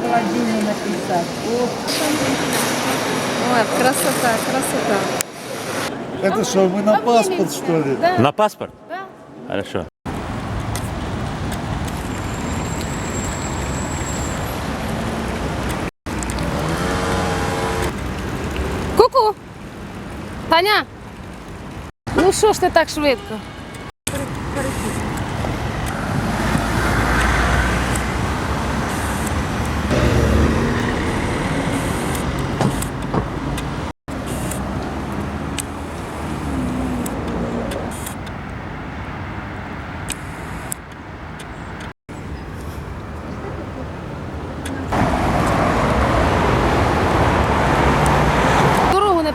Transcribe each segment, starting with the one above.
холодильник написать. О, Ой, красота, красота. Это что, мы на паспорт, что ли? Да, На паспорт? да. Хорошо. Ку-ку! Таня! Ну що ж ти так швидко?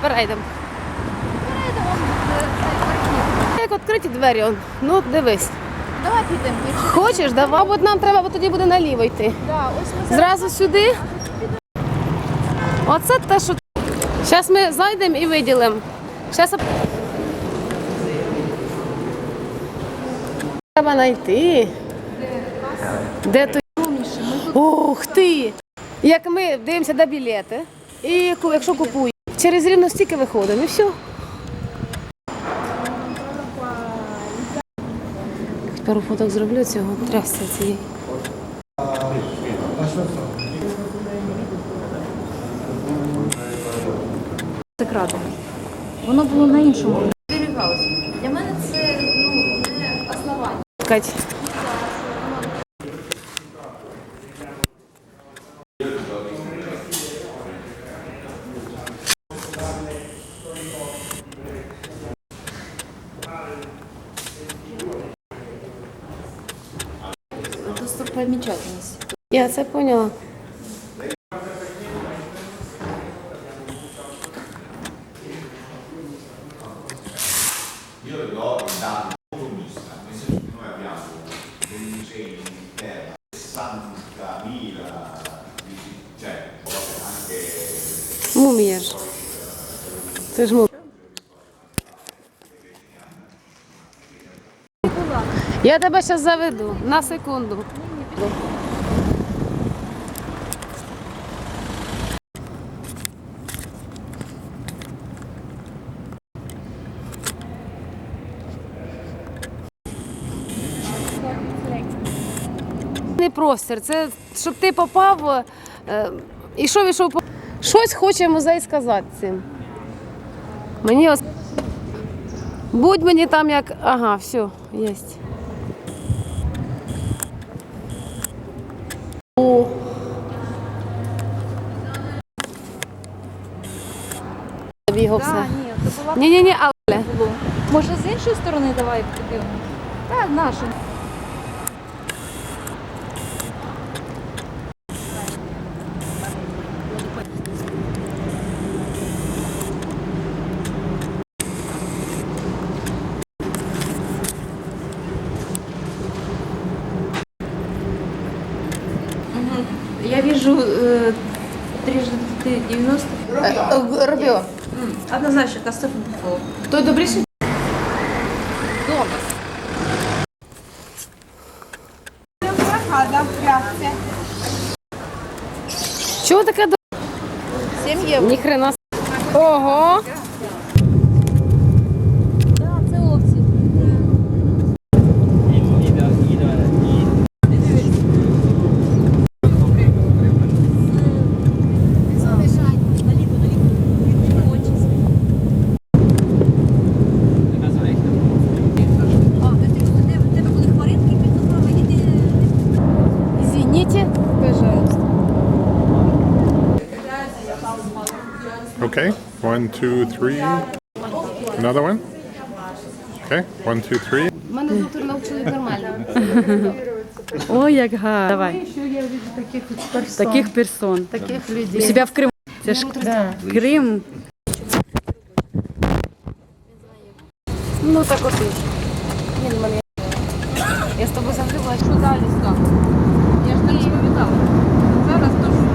Перейдемо. Як відкриті двері, он. ну дивись. Давай підемо. Хочеш, давай, Мабуть, нам треба, бо тоді буде наліво йти. Да, ось ми зараз. Зразу сюди. Оце те, що. Зараз ми зайдемо і виділимо. Зараз... Треба знайти. Де той? Ух ти! Як ми дивимося де білети. І ку- якщо купуємо, через рівно стільки виходимо і все. Пару фоток зроблю цього трясся цієї. Це кратер. Воно було на іншому. Для мене це ну, не основання. Кать. Я це поняла. Io le do il dato molto nel senso che noi abbiamo dei musei in Inghilterra, 60.000 visitatori, cioè anche ж. Це ж мумія. Я тебе зараз заведу на секунду. Не простір, це щоб ти попав е, і що ішов по. Щось хоче музей сказати цим. Мені ось. Будь мені там як. Ага, все, є. Бігав все. ні, це була Ні, ні, ні, але. було. Може з іншої сторони давай подивимо? Так, нашу. Я вижу э, трижды 90. Робіо. Однозначно, Костов Буфо. Той добріший? Чого таке до 7 євро. Ні хрена. с- Ого! Извините. Пожалуйста. Okay, one, two, three. Another one? Okay, one, two, three. Мене доктор навчили нормально. Ой, як гарно. Давай. Таких персон. Таких У людей. себе в Криму. Це ж Крим. Ну так от. і. Ні, мене. Я з тобою завжди була. Що далі став? відповідали. Зараз дуже.